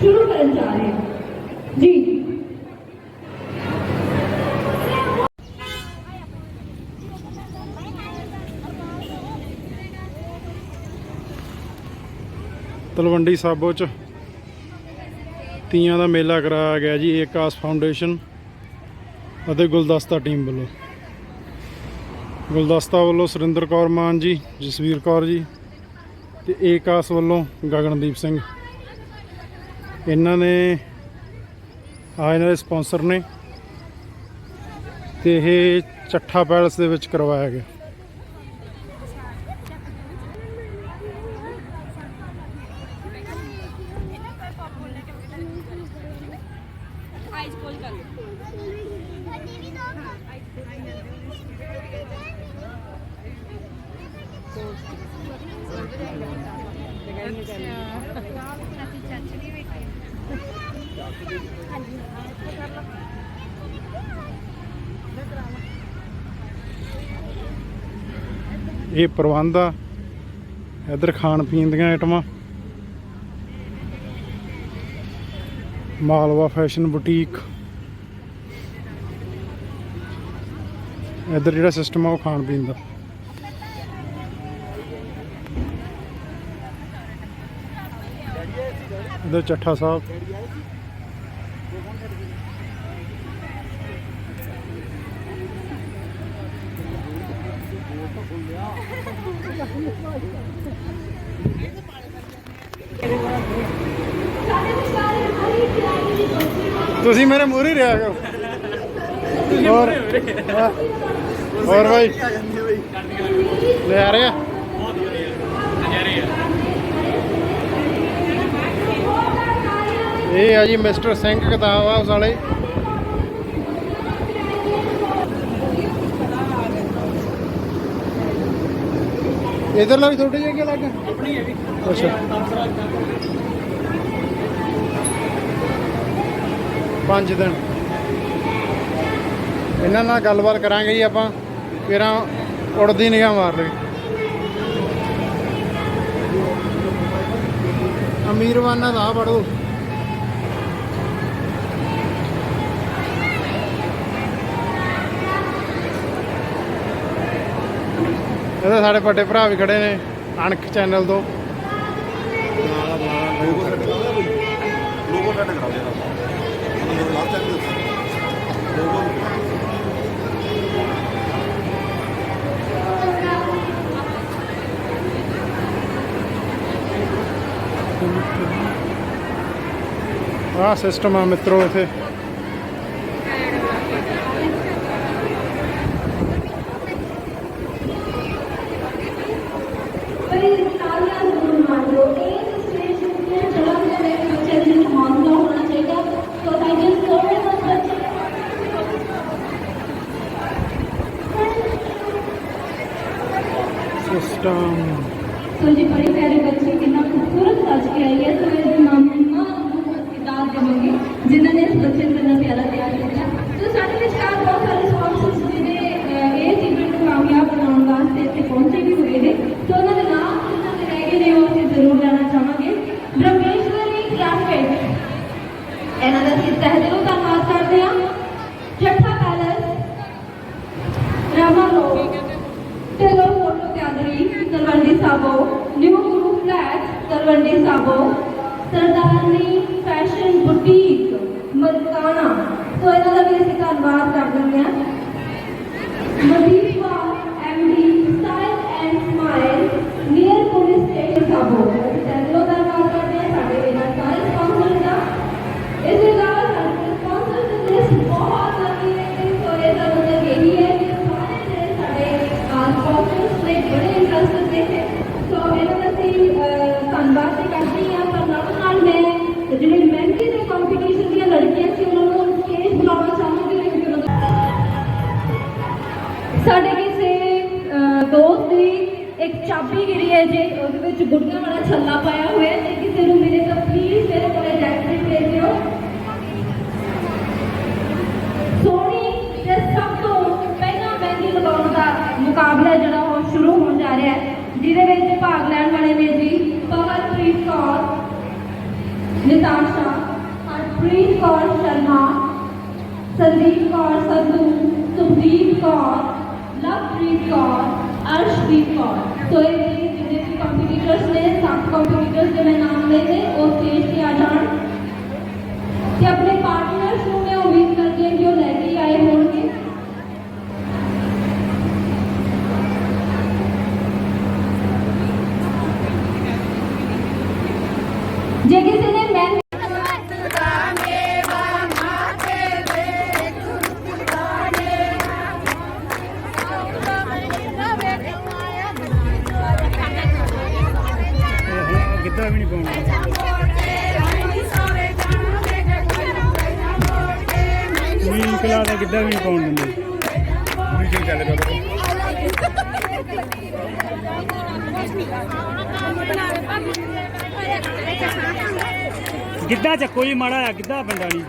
ਸ਼ੁਰੂ ਕਰਨ ਜਾ ਰਹੇ ਹਾਂ ਤਲਵੰਡੀ ਸਾਬੋ ਚ ਤੀਆਂ ਦਾ ਮੇਲਾ ਕਰਾਇਆ ਗਿਆ ਜੀ ਏਕਾਸ ਫਾਊਂਡੇਸ਼ਨ ਅਤੇ ਗੁਲਦਸਤਾ ਟੀਮ ਵੱਲੋਂ। ਗੁਲਦਸਤਾ ਵੱਲੋਂ ਸੁਰਿੰਦਰ ਕੌਰ ਮਾਨ ਜੀ, ਜਸਵੀਰ ਕੌਰ ਜੀ ਤੇ ਏਕਾਸ ਵੱਲੋਂ ਗਗਨਦੀਪ ਸਿੰਘ। ਇਹਨਾਂ ਨੇ ਆ ਇਹਨਾਂ ਦੇ ਸਪਾਂਸਰ ਨੇ ਤੇ ਇਹ ਚੱਠਾ ਪੈਲਸ ਦੇ ਵਿੱਚ ਕਰਵਾਇਆ ਗਿਆ। ਇਹ ਪ੍ਰਬੰਧ ਆ। ਇੱਧਰ ਖਾਣ ਪੀਣ ਦੀਆਂ ਆਈਟਮਾਂ। Malwa fashion boutique. ਇੱਧਰ ਜਿਹੜਾ ਸਿਸਟਮ ਆ ਉਹ ਖਾਣ ਪੀਣ ਦਾ। ਇੱਧਰ ਚੱਠਾ ਸਾਹਿਬ। ਤੁਸੀਂ ਮੇਰੇ ਮੂਹਰੇ ਰਿਹਾ ਕਰੋ। ਹੋਰ ਹੋਰ ਭਾਈ ਲੈ ਆ ਰਹੇ ਆ। ਇਹ ਆ ਜੀ ਮਿਸਟਰ ਸਿੰਘ ਕਿਤਾਬ ਹਾਊਸ ਵਾਲੇ। ਇਧਰਲਾ ਵੀ ਤੁਹਾਡੇ ਜਿਹੇ ਲੱਗ ਆਪਣੀ ਹੈ ਵੀ ਅੱਛਾ। ਪੰਜ ਦਿਨ। ਇਹਨਾਂ ਨਾਲ ਗੱਲਬਾਤ ਕਰਾਂਗੇ ਜੀ ਆਪਾਂ। ਕਿਰਾਂ ਉੜਦੀ ਨਿਗਾਹ ਮਾਰ ਲਈ ਅਮੀਰਵਾਨਾ ਦਾ ਪੜੋ ਇਹਦੇ ਸਾਡੇ ਵੱਡੇ ਭਰਾ ਵੀ ਖੜੇ ਨੇ ਅਣਖ ਚੈਨਲ ਤੋਂ। ਲੋਗੋ ਸੈੱਟ ਕਰਾ ਦੇਣਾ ਮੈਨੂੰ ਲਾਭ ਚੱਕ ਲੋਗੋ ਆਹ ਸਿਸਟਮ ਆ ਮਿੱਤਰੋ ਇਥੇ ਪਰ ਇਹ ਤਾਲੀਆਂ ਜ਼ਰੂਰ ਮਾਰੋ ਇਸ ਸਟੇਜ ਤੇ ਜਗ੍ਹਾ ਦੇ ਵਿੱਚ ਬੱਚੇ ਦੀ ਹੌਸਲਾ ਹੋਣਾ ਚਾਹੀਦਾ so thank you so much ਬੱਚੇ ਸਿਸਟਮ ਸੋ ਜੀ ਬੜੇ ਪਿਆਰੇ ਬੱਚੇ, ਕਿੰਨਾ ਖੂਬਸੂਰਤ ਸੱਜ ਕੇ ਆਈ ਹੈ। ਸੋ ਇਹਦੇ ਨਾਮ ਮੰਮਾ ਕਿਤਾਬ ਦੇਵਾਂਗੇ, ਜਿਨ੍ਹਾਂ ਨੇ ਇਸ ਬੱਚੇ ਨੂੰ ਇੰਨਾ ਪਿਆਰਾ ਤਿਆਰ ਕੀਤਾ ਸੋ ਸਾਡੇ ਵਿਚਕਾਰ ਸਾਡੇ ਕਿਸੇ ਦੋਸਤ ਦੀ ਇੱਕ ਚਾਬੀ ਗਿਰੀ ਹੈ ਜੇ ਉਹਦੇ ਵਿੱਚ ਗੁੱਡੀਆਂ ਵਾਲਾ ਛੱਲਾ ਪਾਇਆ ਹੋਇਆ ਹੈ। ਕਿਸੇ ਨੂੰ ਮਿਲੇ ਤਾਂ ਪਲੀਜ਼ ਮੇਰੇ ਕੋਲ ਜੈਕਟ ਭੇਜ ਦਿਓ ਸੋਹਣੀ ਤੇ ਸਭ ਤੋਂ ਪਹਿਲਾਂ ਮਹਿੰਦੀ ਲਗਾਉਣ ਦਾ ਮੁਕਾਬਲਾ ਜਿਹੜਾ ਉਹ ਸ਼ੁਰੂ ਹੋਣ ਜਾ ਰਿਹਾ ਹੈ, ਜਿਹਦੇ ਵਿੱਚ ਭਾਗ ਲੈਣ ਵਾਲੇ ਨੇ ਜੀ ਪਵਨਪ੍ਰੀਤ ਕੌਰ ਨਿਤਾਸ਼ਾ ਹਰਪ੍ਰੀਤ ਕੌਰ ਸ਼ਰਮਾ, ਸੰਦੀਪ ਕੌਰ ਸੰਧੂ, ਸੁਖਦੀਪ ਕੌਰ ਲਵਪ੍ਰੀਤ ਕੌਰ ਅਰਸ਼ਦੀਪ ਕੌਰ ਸੋ ਇਹ ਜਿੰਨੇ ਵੀ ਕੰਪੀਟੀਟਰਸ ਨੇ ਸੱਤ ਕੰਪੀਟੀਟਰਸ ਦੇ ਮੈਂ ਨਾਮ ਲਏ ਨੇ ਉਹ ਸਟੇਜ ਤੇ ਆ ਜਾਣ ਤੇ ਆਪਣੇ ਪਾਰਟਨਰਸ ਨੂੰ ਮੈਂ ਉਮੀਦ ਕਰਦੀ ਹਾਂ ਕਿ ਉਹ ਲੈ ਕੇ ਆਏ ਹੋਣਗੇ ਜੇ ਕਿਸੇ ਕਲਾ ਗਿੱਧਾ ਵੀ ਨਹੀਂ ਪਾਉਣ ਦਿੰਦੇ ਮੀਟਿੰਗ ਚੱਲ ਰਿਹਾ ਗਿੱਧਾ ਚੱਕੋ ਜੀ ਮਾੜਾ ਆ ਗਿੱਧਾ ਪਿੰਡਾਂ ਨਹੀਂ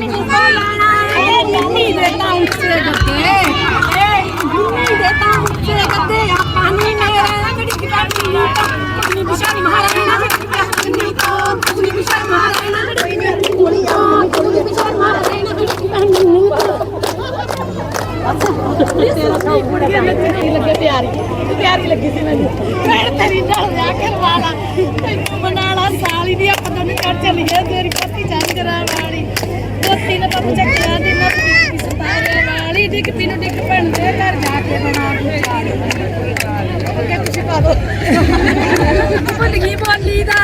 你ม่มีส้มนะไ ਪਿਆਰੀ ਲੱਗੀ ਸੀ ਮੈਨੂੰ। ਮੈਂ ਤੇਰੀ ਨਾਲ ਵਿਆਹ ਕਰਵਾਣਾ ਮਨਾਲਾ ਸਾਲੀ ਦੀ ਆਪਾਂ ਦੋਨੇ ਘਰ ਚੱਲੀਏ ਤੇਰੀ ਪੱਤੀ ਚਾਂਦਰਾ ਵਾਲੀ ਦੋਤੀ ਨੇ ਪੱਤ ਚੱਕਿਆ ਦੀ ਨਾ ਪੀਤੀ ਸਤਾਰੇ ਵਾਲੀ ਡਿੱਗ ਪੀਨੂੰ ਡਿੱਗ ਪੈਂਦੇ ਘਰ ਜਾ ਕੇ ਬਣਾ ਕੇ ਚਾਰ। ਓਕੇ ਤੁਸੀਂ ਪਾ ਦੋ। ਭੁੱਲ ਗਈ ਬੋਲੀ ਦਾ।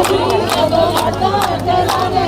Thank you.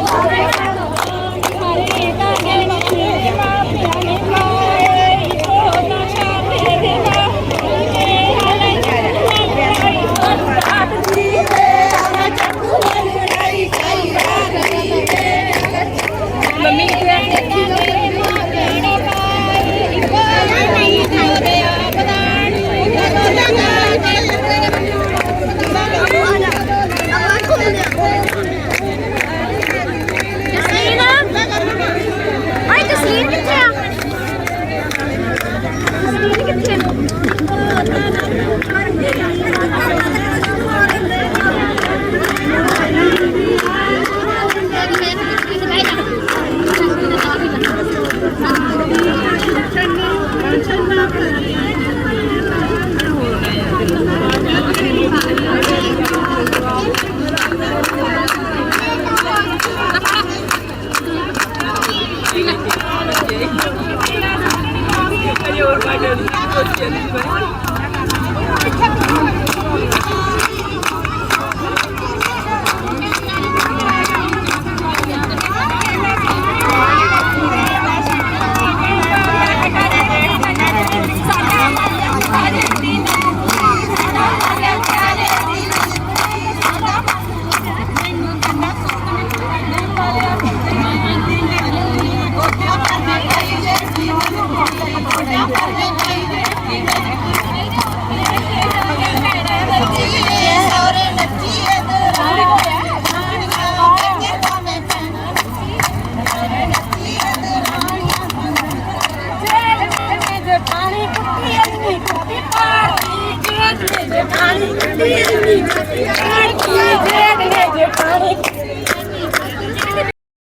Obrigada.